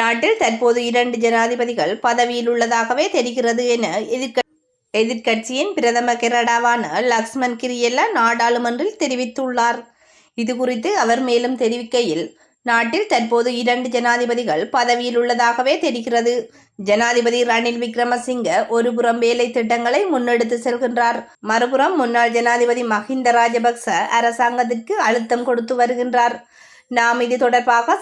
நாட்டில் தற்போது இரண்டு ஜனாதிபதிகள் பதவியில் உள்ளதாகவே தெரிகிறது என எதிர்க்க எதிர்க்கட்சியின் பிரதம கெரடாவான லக்ஷ்மன் கிரியெல்லா நாடாளுமன்றில் தெரிவித்துள்ளார். இது குறித்து அவர் மேலும் தெரிவிக்கையில் நாட்டில் தற்போது இரண்டு ஜனாதிபதிகள் பதவியில் உள்ளதாகவே தெரிகிறது. ஜனாதிபதி ரணில் விக்ரமசிங்க ஒருபுறம் வேலை திட்டங்களை முன்னெடுத்து செல்கின்றார். மறுபுறம் முன்னாள் ஜனாதிபதி மஹிந்த ராஜபக்ச அரசாங்கத்திற்கு அழுத்தம் கொடுத்து வருகின்றார். நாம் இது தொடர்பாக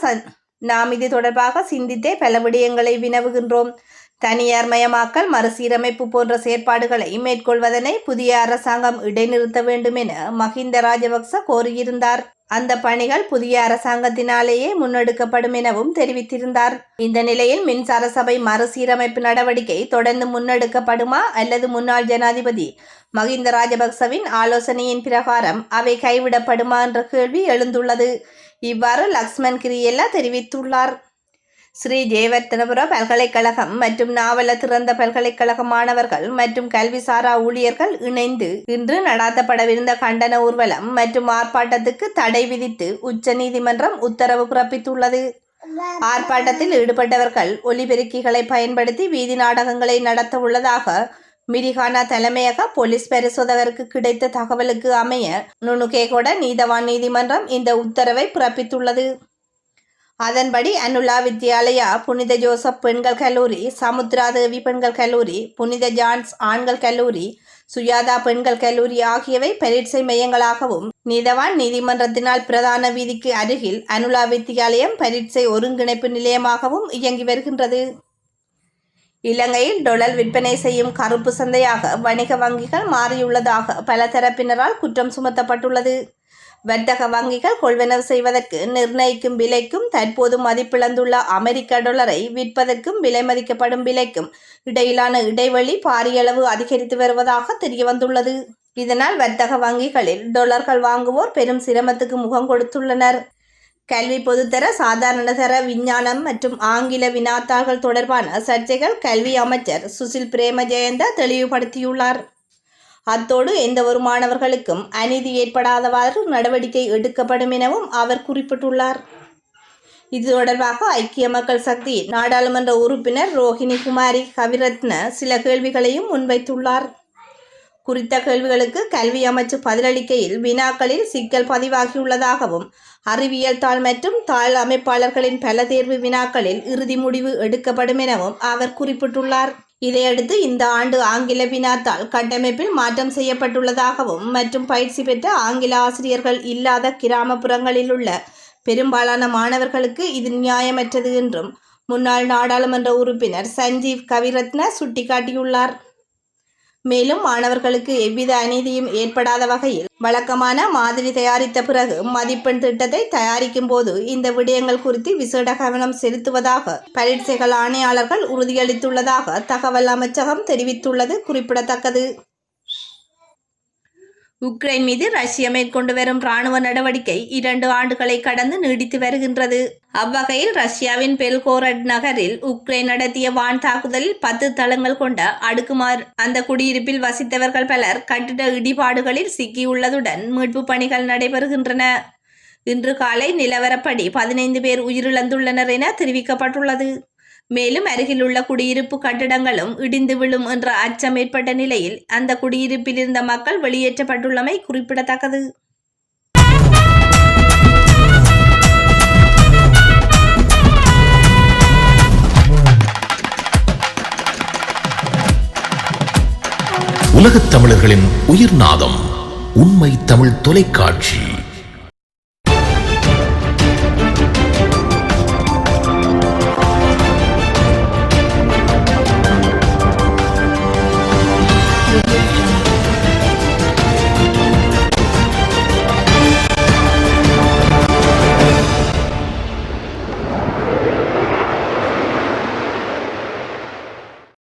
நாம் இது தொடர்பாக சிந்தித்தே பல விடயங்களை வினவுகின்றோம். தனியார் மயமாக்கல் மறுசீரமைப்பு போன்ற செயற்பாடுகளை மேற்கொள்வதனை புதிய அரசாங்கம் இடைநிறுத்த வேண்டும் என மஹிந்த ராஜபக்ச கோரியிருந்தார். அந்த பணிகள் புதிய அரசாங்கத்தினாலேயே முன்னெடுக்கப்படும் எனவும் தெரிவித்திருந்தார். இந்த நிலையில் மின்சார சபை மறுசீரமைப்பு நடவடிக்கை தொடர்ந்து முன்னெடுக்கப்படுமா அல்லது முன்னாள் ஜனாதிபதி மஹிந்த ராஜபக்சவின் ஆலோசனையின் பிரகாரம் அவை கைவிடப்படுமா என்ற கேள்வி எழுந்துள்ளது. இவ்வாறு லக்ஷ்மன் கிரியெல்லா தெரிவித்துள்ளார். ஸ்ரீ ஜெயவர்த்தனபுர பல்கலைக்கழகம் மற்றும் நாவல திறந்த பல்கலைக்கழக மாணவர்கள் மற்றும் கல்விசாரா ஊழியர்கள் இணைந்து இன்று நடாத்தப்படவிருந்த கண்டன ஊர்வலம் மற்றும் ஆர்ப்பாட்டத்துக்கு தடை விதித்து உச்சநீதிமன்றம் உத்தரவு பிறப்பித்துள்ளது. ஆர்ப்பாட்டத்தில் ஈடுபட்டவர்கள் ஒலிபெருக்கிகளை பயன்படுத்தி வீதி நாடகங்களை நடத்த உள்ளதாக மிரிகானா தலைமையக போலீஸ் பரிசோதகருக்கு கிடைத்த தகவலுக்கு அமைய நுணுகேகொட நீதவான் நீதிமன்றம் இந்த உத்தரவை பிறப்பித்துள்ளது. அதன்படி அனுலா வித்யாலயா புனித ஜோசப் பெண்கள் கல்லூரி சமுத்ராதேவி பெண்கள் கல்லூரி புனித ஜான்ஸ் ஆண்கள் கல்லூரி சுயாதா பெண்கள் கல்லூரி ஆகியவை பரீட்சை மையங்களாகவும் நீதவான் நீதிமன்றத்தினால் பிரதான வீதிக்கு அருகில் அனுலா வித்தியாலயம் பரீட்சை ஒருங்கிணைப்பு நிலையமாகவும் இயங்கி வருகின்றது. இலங்கையில் டொலர் விற்பனை செய்யும் கருப்பு சந்தையாக வணிக வங்கிகள் மாறியுள்ளதாக பல தரப்பினரால் குற்றம் சுமத்தப்பட்டுள்ளது. வர்த்தக வங்கிகள் கொள்வனவு செய்வதற்கு நிர்ணயிக்கும் விலைக்கும் தற்போது மதிப்பிழந்துள்ள அமெரிக்க டொலரை விற்பதற்கும் விலை மதிக்கப்படும் விலைக்கும் இடையிலான இடைவெளி பாரியளவு அதிகரித்து வருவதாக தெரியவந்துள்ளது. இதனால் வர்த்தக வங்கிகளில் டொலர்கள் வாங்குவோர் பெரும் சிரமத்துக்கு முகம் கொடுத்துள்ளனர். கல்வி பொதுத்தர சாதாரணதர விஞ்ஞானம் மற்றும் ஆங்கில வினாத்தாள்கள் தொடர்பான சர்ச்சைகள் கல்வி அமைச்சர் சுசில் பிரேம ஜெயந்த தெளிவுபடுத்தியுள்ளார். அத்தோடு எந்த ஒரு மாணவர்களுக்கும் அநீதி ஏற்படாதவாறு நடவடிக்கை எடுக்கப்படும் எனவும் அவர் குறிப்பிட்டுள்ளார். இது தொடர்பாக ஐக்கிய மக்கள் சக்தி நாடாளுமன்ற உறுப்பினர் ரோஹிணி குமாரி கவிரத்ன சில கேள்விகளையும் முன்வைத்துள்ளார். குறித்த கேள்விகளுக்கு கல்வி அமைச்சு பதிலளிக்கையில் வினாக்களில் சிக்கல் பதிவாகியுள்ளதாகவும் அறிவியல் தாள் மற்றும் தாள் அமைப்பாளர்களின் பல தேர்வு வினாக்களில் இறுதி முடிவு எடுக்கப்படும் எனவும் அவர் குறிப்பிட்டுள்ளார். இதையடுத்து இந்த ஆண்டு ஆங்கில வினாத்தாள் கட்டமைப்பில் மாற்றம் செய்யப்பட்டுள்ளதாகவும் மற்றும் பயிற்சி பெற்ற ஆங்கில ஆசிரியர்கள் இல்லாத கிராமப்புறங்களில் உள்ள பெரும்பாலான மாணவர்களுக்கு இது நியாயமற்றது என்றும் முன்னாள் நாடாளுமன்ற உறுப்பினர் சஞ்சீவ் கவிரத்ன சுட்டிக்காட்டியுள்ளார். மேலும் மாணவர்களுக்கு எவ்வித அநீதியும் ஏற்படாத வகையில் வழக்கமான மாதிரி தயாரித்த பிறகு மதிப்பெண் திட்டத்தை தயாரிக்கும் போது இந்த விடயங்கள் குறித்து விசேட கவனம் செலுத்துவதாக பரீட்சைகள் ஆணையாளர்கள் உறுதியளித்துள்ளதாக தகவல் அமைச்சகம் தெரிவித்துள்ளது குறிப்பிடத்தக்கது. உக்ரைன் மீது ரஷ்யா மேற்கொண்டு வரும் ராணுவ நடவடிக்கை இரண்டு ஆண்டுகளை கடந்து நீடித்து வருகின்றது. அவ்வகையில் ரஷ்யாவின் பெல்கோரட் நகரில் உக்ரைன் நடத்திய வான் தாக்குதலில் பத்து தளங்கள் கொண்ட அடுக்குமார். அந்த குடியிருப்பில் வசித்தவர்கள் பலர் கட்டிட இடிபாடுகளில் சிக்கியுள்ளதுடன் மீட்பு பணிகள் நடைபெறுகின்றன. இன்று காலை நிலவரப்படி பதினைந்து பேர் உயிரிழந்துள்ளனர் என தெரிவிக்கப்பட்டுள்ளது. மேலும் அருகிலுள்ள குடியிருப்பு கட்டிடங்களும் இடிந்து விழும் என்ற அச்சம் ஏற்பட்ட நிலையில் அந்த குடியிருப்பில் இருந்த மக்கள் வெளியேற்றப்பட்டுள்ளமை குறிப்பிடத்தக்கது. உலகத் தமிழர்களின் உயிர்நாதம் உண்மை தமிழ் தொலைக்காட்சி.